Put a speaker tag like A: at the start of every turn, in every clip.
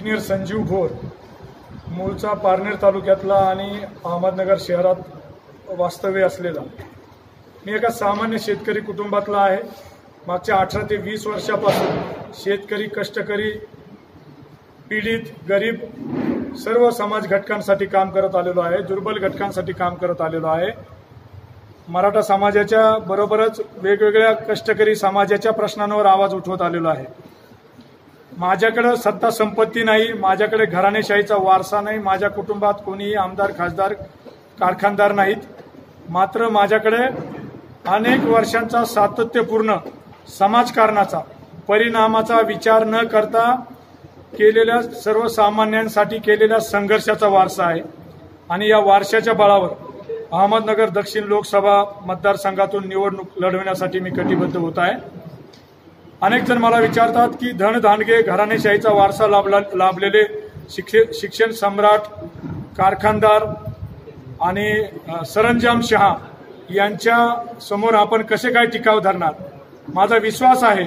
A: Engineer Sanjeev Bhor मूळचा पारनेर तालुक्यातला आणि अहमदनगर शहरात वास्तव्य असलेला. मी एका सामान्य शेतकरी कुटुंबातला आहे. मागच्या अठरा ते वीस वर्षापासून शेतकरी कष्टकरी पीडित गरीब सर्व समाज घटकांसाठी काम करत आलेलो आहे दुर्बल घटकांसाठी काम करत आलेलो आहे. मराठा समाजाच्या बरोबरच वेगवेगळ्या कष्टकरी समाजाच्या प्रश्नांवर आवाज उठवत आलेलो आहे. माझ्याकडे सत्ता संपत्ती नाही माझ्याकडे घराणेशाहीचा वारसा नाही माझ्या कुटुंबात कोणीही आमदार खासदार कारखानदार नाहीत. मात्र माझ्याकडे अनेक वर्षांचा सातत्यपूर्ण समाजकारणाचा परिणामाचा विचार न करता केलेल्या सर्वसामान्यांसाठी केलेल्या संघर्षाचा वारसा आहे. आणि या वारशाच्या बळावर अहमदनगर दक्षिण लोकसभा मतदारसंघातून निवडणूक लढवण्यासाठी मी कटिबद्ध होत आहे. अनेक जण मला विचारतात की धन धानगे घराणेशाहीचा वारसा लाभला लाभलेले शिक्षे शिक्षण सम्राट कारखानदार आणि सरंजाम शहा यांच्या समोर आपण कसे काय टिकाव धरणार? माझा विश्वास आहे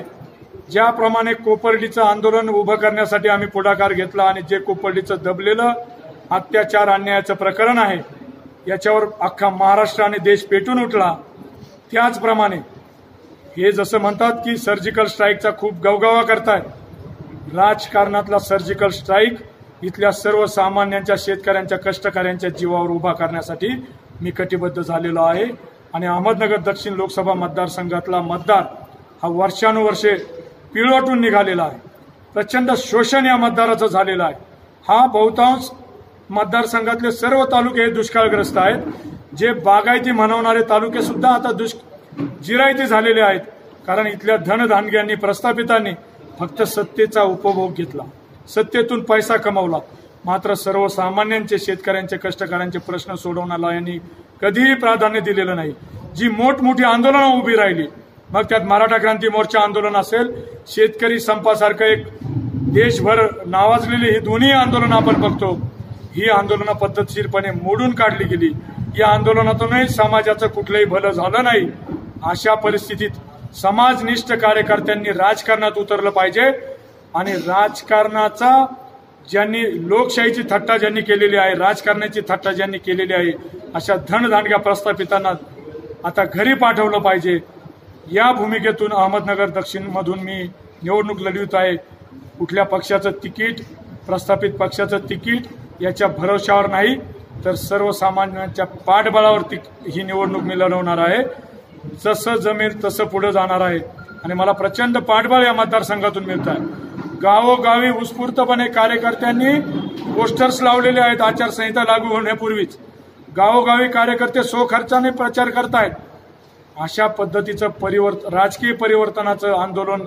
A: ज्याप्रमाणे कोपर्डीचं आंदोलन उभं करण्यासाठी आम्ही पुढाकार घेतला आणि जे कोपर्डीचं दबलेलं अत्याचार अन्यायाचं प्रकरण आहे याच्यावर अख्खा महाराष्ट्र आणि देश पेटून उठला. त्याचप्रमाणे हे जसं म्हणतात की सर्जिकल स्ट्राईकचा खूप गवगवा करतायत राजकारणातला सर्जिकल स्ट्राईक इथल्या सर्वसामान्यांच्या शेतकऱ्यांच्या कष्टकऱ्यांच्या जीवावर उभा करण्यासाठी मी कटिबद्ध झालेलो आहे. आणि अहमदनगर दक्षिण लोकसभा मतदारसंघातला मतदार हा वर्षानुवर्षे पिळवटून निघालेला आहे. प्रचंड शोषण या मतदाराचं झालेलं आहे. हा बहुतांश मतदारसंघातले सर्व तालुके हे दुष्काळग्रस्त आहेत. जे बागायती म्हणवणारे तालुके सुद्धा आता दुष् जिरायती झालेले आहेत. कारण इथल्या धनधानग्यांनी प्रस्थापितांनी फक्त सत्तेचा उपभोग घेतला. सत्तेतून पैसा कमावला. मात्र सर्वसामान्यांचे शेतकऱ्यांचे कष्टकऱ्यांचे प्रश्न सोडवण्याला यांनी कधीही प्राधान्य दिलेलं नाही. जी मोठमोठी आंदोलनं उभी राहिली मग त्यात मराठा क्रांती मोर्चा आंदोलन असेल शेतकरी संपासारखं एक देशभर नावाजलेली ही दोन्ही आंदोलनं आपण बघतो. ही आंदोलनं पद्धतशीरपणे मोडून काढली गेली. या आंदोलनातूनही समाजाचं कुठलंही भलं झालं नाही. अशा परिस्थितीत समाजनिष्ठ कार्यकर्त्यांनी राजकारणात उतरलं पाहिजे. आणि राजकारणाचा ज्यांनी लोकशाहीची थट्टा ज्यांनी केलेली आहे राजकारणाची थट्टा ज्यांनी केलेली आहे अशा धनधानग्या प्रस्थापितांना आता घरी पाठवलं पाहिजे. या भूमिकेतून अहमदनगर दक्षिणमधून मी निवडणूक लढवित आहे. कुठल्या पक्षाचं तिकीट प्रस्थापित पक्षाचं तिकीट याच्या भरोशावर नाही तर सर्वसामान्यांच्या पाठबळावर ती ही निवडणूक मी लढवणार आहे. जसं जमेल तसं पुढे जाणार आहे. आणि मला प्रचंड पाठबळ या मतदारसंघातून मिळत आहे गावोगावी उत्स्फूर्तपणे कार्यकर्त्यांनी पोस्टर्स लावलेले आहेत. आचारसंहिता लागू होण्यापूर्वीच. गावोगावी कार्यकर्ते स्वखर्चाने प्रचार करतायत. अशा पद्धतीचं परिवर्तन राजकीय परिवर्तनाचं आंदोलन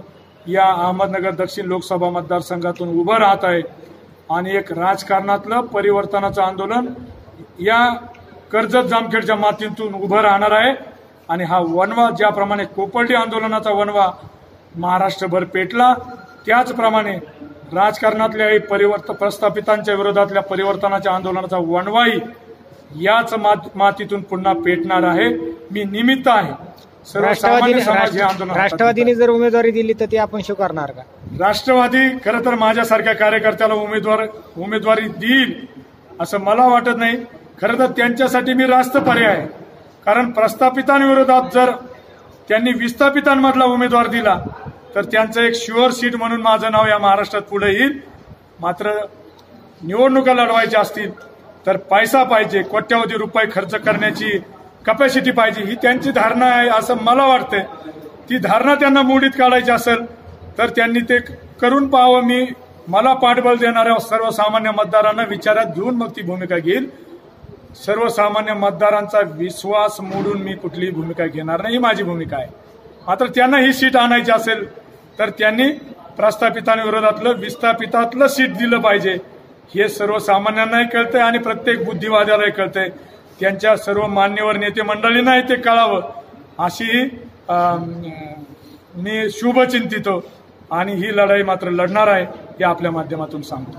A: या अहमदनगर दक्षिण लोकसभा मतदारसंघातून उभं राहत आहे. आणि एक राजकारणातलं परिवर्तनाचं आंदोलन या कर्जत जामखेडच्या मातीतून उभं राहणार आहे. आणि हा वनवा ज्याप्रमाणे कोपर्डी आंदोलनाचा वनवा महाराष्ट्रभर पेटला त्याचप्रमाणे राजकारणातल्या परिवर्तन प्रस्थापितांच्या विरोधातल्या परिवर्तनाच्या आंदोलनाचा वनवाही याच मात- मातीतून पुन्हा पेटणार आहे. मी निमित्त आहे.
B: राष्ट्रवादीने जर उमेदवारी दिली तर ती आपण स्वीकारणार का?
A: राष्ट्रवादी खरं तर माझ्यासारख्या कार्यकर्त्याला उमेदवार उमेदवारी देईल असं मला वाटत नाही. खरं तर त्यांच्यासाठी मी रास्त पर्याय आहे. कारण प्रस्थापितांविरोधात जर त्यांनी विस्थापितांमधला उमेदवार दिला तर त्यांचं एक शुअर सीट म्हणून माझं नाव या महाराष्ट्रात पुढे येईल. मात्र निवडणुका लढवायच्या असतील तर पैसा पाहिजे कोट्यावधी रुपये खर्च करण्याची कपॅसिटी पाहिजे ही त्यांची धारणा आहे असं मला वाटतंय. ती धारणा त्यांना मोडीत काढायची असेल तर त्यांनी ते करून पाहावं. मी मला पाठबळ देणाऱ्या सर्वसामान्य मतदारांना विचारात घेऊन मग ती भूमिका घेईल. सर्वसामान्य मतदारांचा विश्वास मोडून मी कुठलीही भूमिका घेणार नाही ही माझी भूमिका आहे. मात्र त्यांना ही सीट आणायची असेल तर त्यांनी प्रस्थापितांविरोधातलं विस्थापितातलं सीट दिलं पाहिजे. हे सर्वसामान्यांनाही कळतंय आणि प्रत्येक बुद्धिवाद्यालाही कळतंय. त्यांच्या सर्व मान्यवर नेते मंडळींनाही ते कळावं. अशी मी मी शुभचिंतितो आणि ही लढाई मात्र लढणार आहे हे आपल्या माध्यमातून सांगतो.